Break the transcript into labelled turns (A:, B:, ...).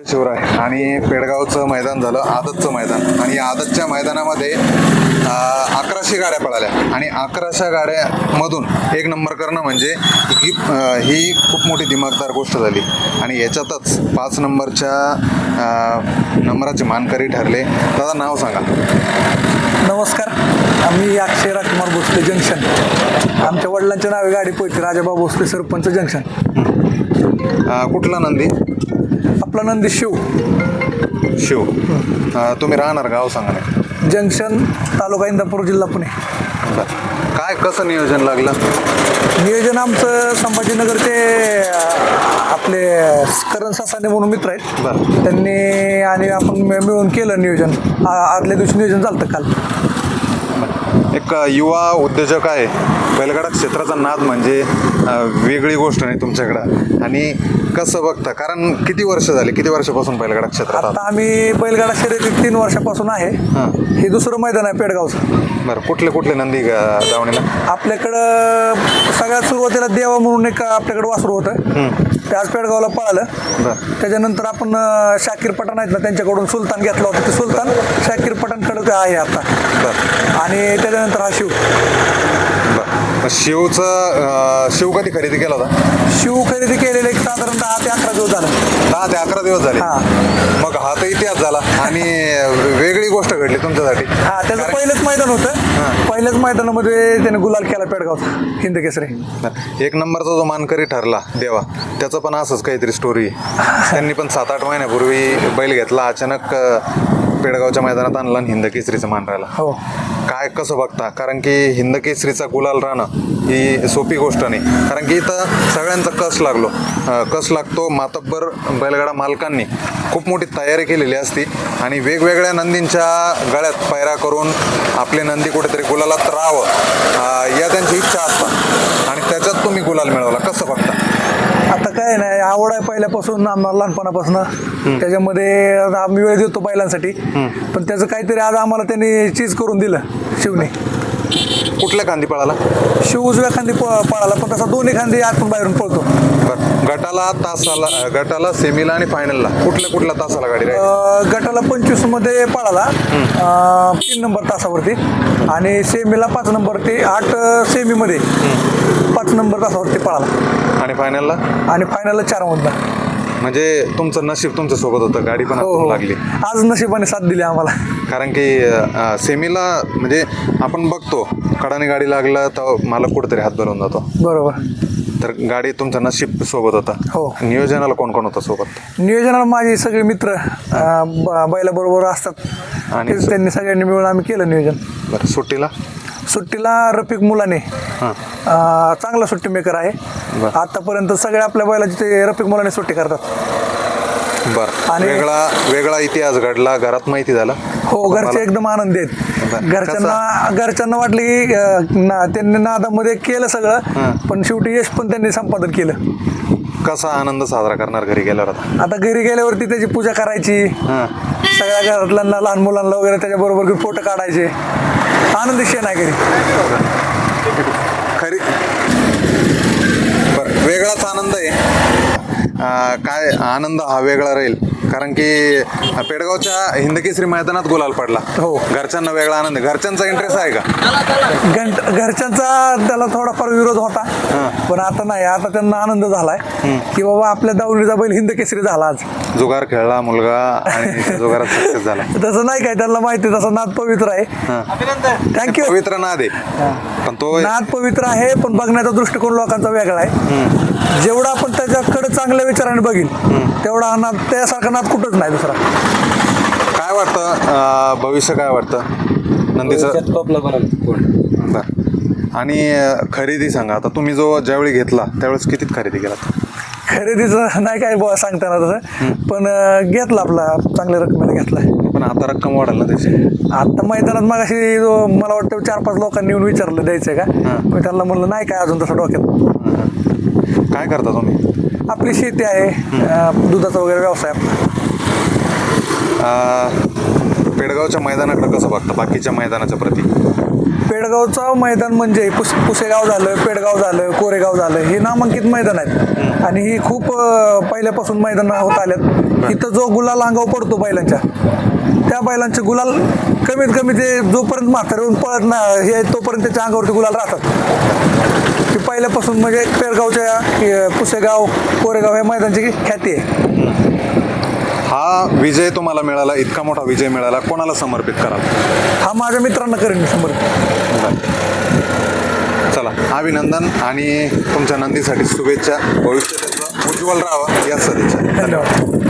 A: शिवराय आणि पेडगावचं मैदान झालं आदतचं मैदान. आणि या आदतच्या मैदानामध्ये अकराशे गाड्या पळाल्या. आणि अकराशे गाड्यामधून एक नंबर करणं म्हणजे ही ही खूप मोठी दिमागदार गोष्ट झाली. आणि याच्यातच पाच नंबरच्या नंबराचे मानकरी ठरले. दादा नाव सांगा.
B: नमस्कार. आम्ही अक्षय राजकुमार भोसले जंक्शन. आमच्या वडिलांच्या नावे गाडी पोहते राजाबा भोसले सरपंच जंक्शन.
A: कुठला नंदी?
B: आपला नंदी शिव.
A: शिव. अं, तुम्ही राहणार गाव सांगा नाही
B: जंक्शन तालुका इंदापूर जिल्हा पुणे.
A: बरं. काय कसं नियोजन लागलं?
B: नियोजन आमचं संभाजीनगरचे अं, आपले करण सासाने म्हणून मित्र आहेत.
A: बरं.
B: त्यांनी आणि आपण मिळ- मिळून केलं नियोजन. आ- आदल्या दिवशी नियोजन झालं होतं काल
A: एक युवा उद्योजक आहे. बैलगाडा क्षेत्राचा नाद म्हणजे वेगळी गोष्ट नाही तुमच्याकडं. आणि कसं बघता कारण किती वर्ष झाली किती वर्षापासून बैलगाडा क्षेत्रात?
B: आता आम्ही बैलगाडा शर्यतीत तीन वर्षापासून आहे.
A: हां.
B: हे दुसरं मैदान आहे पेडगावचं.
A: बरं कुठले कुठले नंदी दावणीला
B: आपल्याकडं सगळ्यात सुरुवातीला देवा म्हणून एक आपल्याकडं वासरू होतं. ते आज पेडगावला पळालं.
A: बरं.
B: त्याच्यानंतर आपण शाकीर पठाण आहेत ना त्यांच्याकडून सुलतान घेतला होता. ते सुलतान शाकीर पठाणकडे आहे आता.
A: बरं.
B: आणि त्याच्यानंतर हा शिव.
A: बरं. मग शिवचं शिव कधी खरेदी केला होता?
B: शिव खरेदी केलेलं एक साधारण दहा ते अकरा दिवस झालं.
A: दहा ते अकरा दिवस झाले.
B: हां.
A: मग हा तर इतिहास झाला आणि वेगळी गोष्ट घडली तुमच्यासाठी.
B: हा त्याचं पहिलंच मैदान होतं. पहिल्याच मैदानामध्ये त्याने गुलाल केला पेडगावचा हिंद केसरी.
A: एक नंबरचा जो मानकरी ठरला देवा त्याचं पण असंच काहीतरी स्टोरी त्यांनी पण सात आठ महिन्यापूर्वी बैल घेतला अचानक अं, पेडगावच्या मैदानात आणला आणि हिंद केसरीचं मान राहिला.
B: हो.
A: काय कसं बघता? कारण की हिंद केसरीचा गुलाल राहणं ही सोपी गोष्ट नाही. कारण की इथं सगळ्यांचा कस लागलो? कस लागतो? मातब्बर बैलगाडा मालकांनी खूप मोठी तयारी केलेली असती आणि वेगवेगळ्या नंदींच्या गळ्यात पैरा करून आपले नंदी कुठेतरी गुलालात राहावं या त्यांची इच्छा असतात. आणि त्याच्यात तुम्ही गुलाल मिळवला. कसं बघता?
B: आता काय नाही आवड आहे पहिल्यापासून आम्हाला लहानपणापासून. त्याच्यामध्ये आम्ही वेळ देतो बैलांसाठी पण त्याचं काहीतरी आज आम्हाला त्यांनी चीज करून दिलं शिवने.
A: कुठल्या कांदी पळाला?
B: शिव उजव्या खांदी प- पळाला पण तसा दोन्ही खांदी आतून बाहेरून पळतो.
A: बरं. गटाला तासाला गटाला सेमीला आणि फायनलला कुठल्या कुठल्या तासाला गाडी राहील?
B: अं, गटाला पंचवीसमध्ये पळाला. अं, तीन नंबर तासावरती. आणि सेमीला पाच नंबर ते आठ सेमीमध्ये पाच नंबर तासावरती पळाला.
A: आणि फायनलला
B: आणि फायनलला चार मधला.
A: म्हणजे तुमचं नशीब तुमच्यासोबत होतं गाडी पण
B: हो हो.
A: लागली.
B: आज नशिबाने साथ दिली आम्हाला.
A: कारण की अं, सेमीला म्हणजे आपण बघतो कडाने गाडी लागला तर मला कुठेतरी हात बनवून जातो.
B: बरोबर.
A: तर गाडी तुमचं नशीब सोबत होता.
B: हो.
A: नियोजनाला कोण कोण होतं सोबत?
B: नियोजनाला माझे सगळे मित्र अं, ब- बैलाबरोबर असतात.
A: आणि
B: तेच त्यांनी सगळ्यांनी मिळून आम्ही केलं नियोजन.
A: बरं सुट्टीला?
B: सुट्टीला रफिक मुलाने अं, चांगला सुट्टी मेकर आहे.
A: बरं.
B: आतापर्यंत सगळ्या आपल्या बैलाची ते रफिक मुलाने सुट्टी करतात.
A: बरं.
B: आणि-
A: वेगळा वेगळा इतिहास घडला घरात माहिती झाला.
B: हो घरचे एकदम आनंदी आहेत.
A: बरं.
B: घरच्यांना घरच्यांना वाटलं की अं, ना- त्यांनी नादामध्ये केलं सगळं पण शेवटी यश पण त्यांनी संपादन केलं.
A: कसा आनंद साजरा करणार घरी गेल्यावर आता?
B: आता घरी गेल्यावरती त्याची पूजा करायची.
A: हां.
B: सगळ्या घरातल्यांना लहान मुलांना वगैरे त्याच्याबरोबर फोटो काढायचे. आनंद शेनागिरी
A: खरी. बरं वेगळाच आनंद आहे. काय आनंद हा वेगळा राहील. कारण की पेडगावच्या हिंदकेसरी मैदानात गुलाल पडला.
B: हो.
A: घरच्यांना वेगळा आनंद. घरच्यांचा इंटरेस्ट आहे का?
B: घंट घरच्यांचा त्याला थोडाफार विरोध होता. पण आता नाही. आता त्यांना आनंद झालाय की बाबा आपल्या दावणीचा बैल हिंद केसरी झाला आज.
A: जुगार खेळला मुलगा आणि जुगारात सक्सेस झाला.
B: तसं नाही काय. त्यांना माहिती तसा नाद पवित्र आहे. थँक्यू
A: पवित्र नाद आहे. पण तो
B: नाद पवित्र आहे पण बघण्याचा दृष्टिकोन लोकांचा वेगळा आहे. जेवढा आपण त्याच्याकडे चांगल्या विचाराने बघील तेवढा नाद त्यासारखा नाद कुठंच नाही दुसरा.
A: काय वाटतं? भविष्य काय वाटतं? नंदीचं? बरं. आणि अं, खरेदी सांगा. आता तुम्ही जो ज्यावेळी घेतला त्यावेळेस कितीत खरेदी केला?
B: खरेदीचं नाही काय बुवा सांगताना तसं. पण घेतला आपला चांगल्या रकमेने घेतलाय
A: पण आता रक्कम वाढेल ना त्याची?
B: आता मैदानात मग अशी मला वाटतं चार पाच लोकांनी येऊन विचारलं द्यायचंय का? मी त्यांना म्हणलं नाही काय अजून तसं डोक्यात.
A: काय करता तुम्ही?
B: आपली शेती आहे अं, दुधाचा वगैरे व्यवसाय. आपला
A: अं, पेडगावच्या मैदानाकडे कसं बघता? बाकीच्या मैदानाच्या प्रती.
B: पेडगावचं मैदान म्हणजे पुस पुसेगाव झालं पेडगाव झालं कोरेगाव झालं हे नामांकित मैदान आहेत. आणि ही खूप अं, पहिल्यापासून मैदान होत आल्यात. इथं जो गुलाल अंगावर पडतो बैलांच्या त्या बैलांचे गुलाल कमीत कमी ते जोपर्यंत म्हातारे होऊन पळत ना हे तोपर्यंत त्याच्या अंगावरती गुलाल राहतात. की पहिल्यापासून म्हणजे पेरगावच्या हे पुसेगाव कोरेगाव या मैदानची ख्याती आहे.
A: हा विजय तुम्हाला मिळाला इतका मोठा विजय मिळाला कोणाला समर्पित कराल?
B: हा माझ्या मित्रांना करेन मी शंभर
A: चला अभिनंदन आणि तुमच्या नंदीसाठी शुभेच्छा भविष्य त्याचं उज्ज्वल राहावं या सदिच्छा.
B: धन्यवाद.